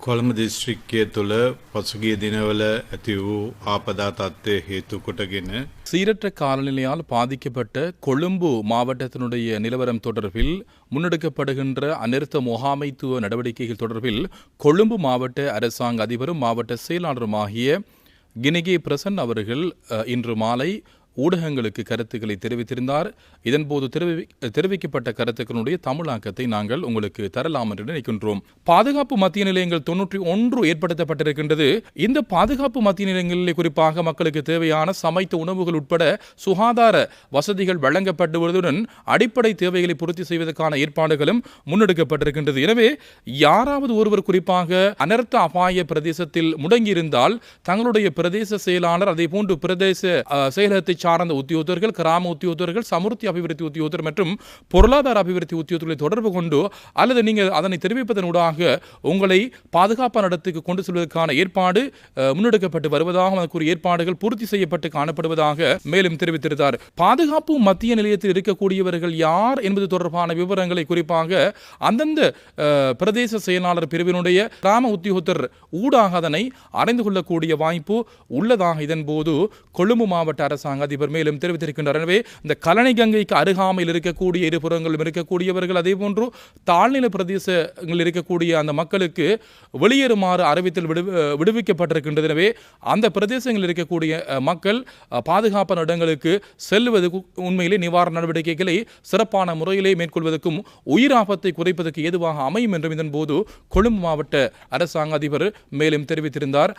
කොළඹ දිස්ත්‍රික්කය තුළ පසුගිය දිනවල ඇති වූ ආපදා තත්ත්වය හේතු කොටගෙන சீரற்ற காலநிலையால் பாதிக்கப்பட்ட கொழும்பு மாவட்டத்தினுடைய நிலவரம் தொடர்பில் முன்னெடுக்கப்படுகின்ற அனர்த்த முகாமைத்துவ நடவடிக்கைகள் தொடர்பில் கொழும்பு மாவட்ட அரசாங்க அதிபரும் மாவட்ட செயலாளருமாகிய கினிகே பிரசன் அவர்கள் அஹ், இன்று மாலை ஊடகங்களுக்கு கருத்துக்களை தெரிவித்திருந்தார். இதன்போது தெரிவி தெரிவிக்கப்பட்ட கருத்துக்களுடைய தமிழாக்கத்தை நாங்கள் உங்களுக்கு தரலாம் என்று நினைக்கின்றோம். பாதுகாப்பு மத்திய நிலையங்கள் தொன்னூற்றி ஒன்று ஏற்படுத்தப்பட்டிருக்கின்றது. இந்த பாதுகாப்பு மத்திய நிலையங்களில் குறிப்பாக மக்களுக்கு தேவையான சமைத்த உணவுகள் உட்பட சுகாதார வசதிகள் வழங்கப்படுவதுடன் அடிப்படை தேவைகளை பூர்த்தி செய்வதற்கான ஏற்பாடுகளும் முன்னெடுக்கப்பட்டிருக்கின்றது. எனவே யாராவது ஒருவர் குறிப்பாக அனர்த்த அபாய பிரதேசத்தில் முடங்கியிருந்தால் தங்களுடைய பிரதேச செயலாளர் அதை போன்று பிரதேச செயலகத்தை சார்ந்த உத்தியோகத்தர்கள் கிராம உத்தியோகத்தர்கள் சமுர்த்தி அபிவிருத்தி உத்தியோகத்தர் மற்றும் பொருளாதார அபிவிருத்தி உத்தியோகத்தர்களை தொடர்பு கொண்டு அல்லது நீங்கள் அதனை தெரிவிப்பதனூடாக உங்களை பாதுகாப்பான இடத்துக்கு கொண்டு செல்வதற்கான ஏற்பாடு முன்னெடுக்கப்பட்டு வருவதாக அதற்குரிய ஏற்பாடுகள் பூர்த்தி செய்யப்பட்டு காணப்படுவதாக மேலும் தெரிவித்திருந்தார். பாதுகாப்பு மத்திய நிலையத்தில் இருக்கக்கூடியவர்கள் யார் என்பது தொடர்பான விவரங்களை குறிப்பாக அந்தந்த பிரதேச செயலாளர் பிரிவினுடைய கிராம உத்தியோகத்தர் ஊடாக அதனை அறிந்து கொள்ளக்கூடிய வாய்ப்பு உள்ளதாக இதன்போது கொழும்பு மாவட்ட அரசாங்க அதிபர் மேலும் தெரிவித்திருக்கின்றார். எனவே இந்த கலனை கங்கைக்கு அருகாமையில் இருக்கக்கூடிய இருபுறங்களும் இருக்கக்கூடியவர்கள் அதேபோன்று தாழ்நில பிரதேசங்களில் இருக்கக்கூடிய அந்த மக்களுக்கு வெளியேறுமாறு அறிவித்தல் விடு விடுவிக்கப்பட்டிருக்கின்றது. எனவே அந்த பிரதேசங்களில் இருக்கக்கூடிய மக்கள் பாதுகாப்பான இடங்களுக்கு செல்வது உண்மையிலே நிவாரண நடவடிக்கைகளை சிறப்பான முறையிலே மேற்கொள்வதற்கும் உயிர் ஆபத்தை குறைப்பதற்கு ஏதுவாக அமையும் என்றும் இதன்போது கொழும்பு மாவட்ட அரசாங்க அதிபர் மேலும் தெரிவித்திருந்தார்.